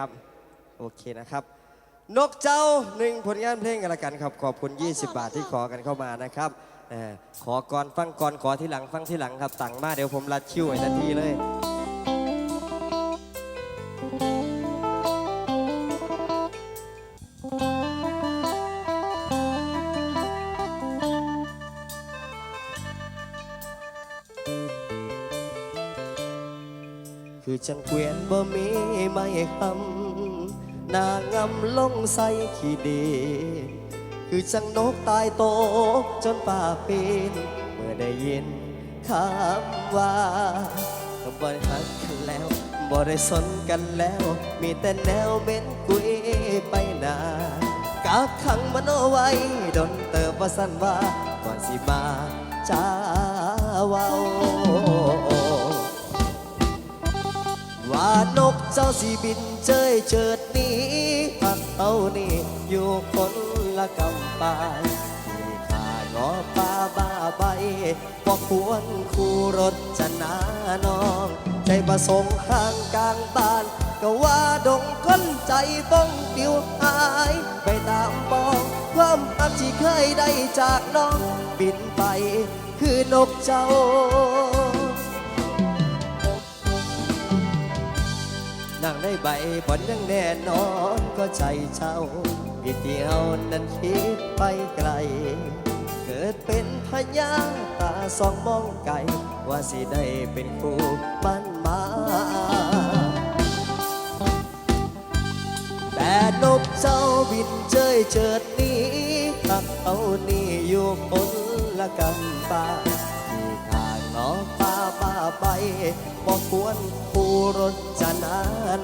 ครับ โอเคนะครับ นกเจ้าหนึ่งผลงานเพลงกันละกันครับ ขอบคุณ 20 บาทที่ขอกันเข้ามานะครับเอ่อขอก่อนฟังก่อนขอที่หลังฟังที่หลังครับตังค์มาเดี๋ยวผมรัดคิวไว้ทันทีเลย คือจังเกวียนบ่มีไม่คำนางำลงใส่ขี้ดนคือจังนกตายโตกจนป่าป็นเมื่อได้ยินคำว่าบ่ได้หักกันแล้วบ่ได้สนกันแล้ว มีแต่แนวเม้นกุยไปหนากาขังมันเอาไว้ดนเติบว่าสั้นว่าก่อนสิมาจ้าเว้า ว่านกเจ้าสีบินเจยเจิดนี้พักเอานี่อยู่คนละกำปายที่ข้างอป่าบ้าใบบอกควรคู่รถจะนาน้อง ใจประสงค์ห่างกลางบ้าน ก็ว่าดงคนใจบ้องปิวหาย ไปตามปองความรักที่เคยได้จากน้อง บินไปคือนกเจ้า นั่งในใบบอนยังแน่นอนก็ใจเช่าวิธีเฮานั้นคิดไปไกล เกิดเป็นพญาตาสองมองไกลว่าสิได้เป็นคู่มันมาแต่นกเจ้าบินเจยเจิดนี้ตักเอานี่อยู่คนละกันป่าที่ข้างนอกป่าป่า ไปบอกควรผู้รถจะนา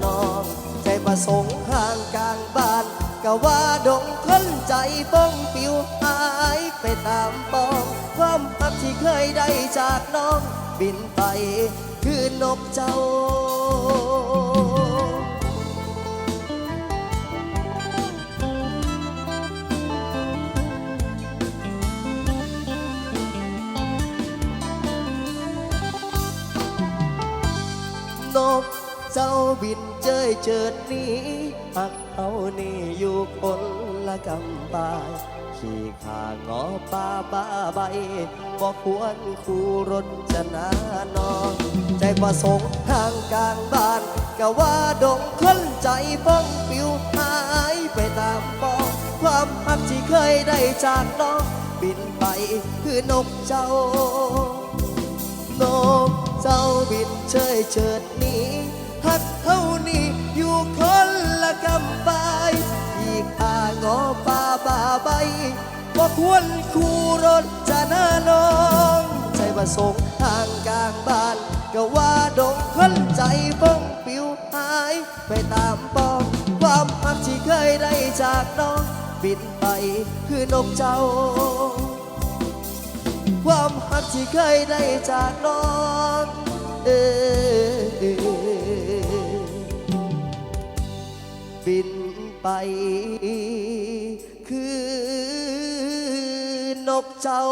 น้องใจประสงค์ห่างกลางบ้านก็ว่าดงคนใจป้องปิวหายไปตามปองความรักที่เคยได้จากน้องบินไปคือนกเจ้า เจ้าบินเจยเจิดนี้ปักเอานี่อยู่คนละกำปายขี่ขางอป่าบ้าใบบอกควรคู่รถจะนานอง ใจประสงค์ทางกลางบ้านก็ว่าดงคนใจป้องปิวหายไปตามปอง ความรักที่เคยได้จากน้อง บินไปคือนกเจ้านกเจ้าบินเชยเฉิดนี้ คนละกำปายอีกอางอป่าบ้าใบบ่ควรคู่รถจะน่านอง ใจประสงค์ทางกลางบ้าน ก็ว่าดงคนใจบ้องปิวหาย ไปตามปองความรักที่เคยได้จากน้อง บินไปคือนกเจ้า ความหักที่เคยได้จากน้อง บินไป คือนกเจ้า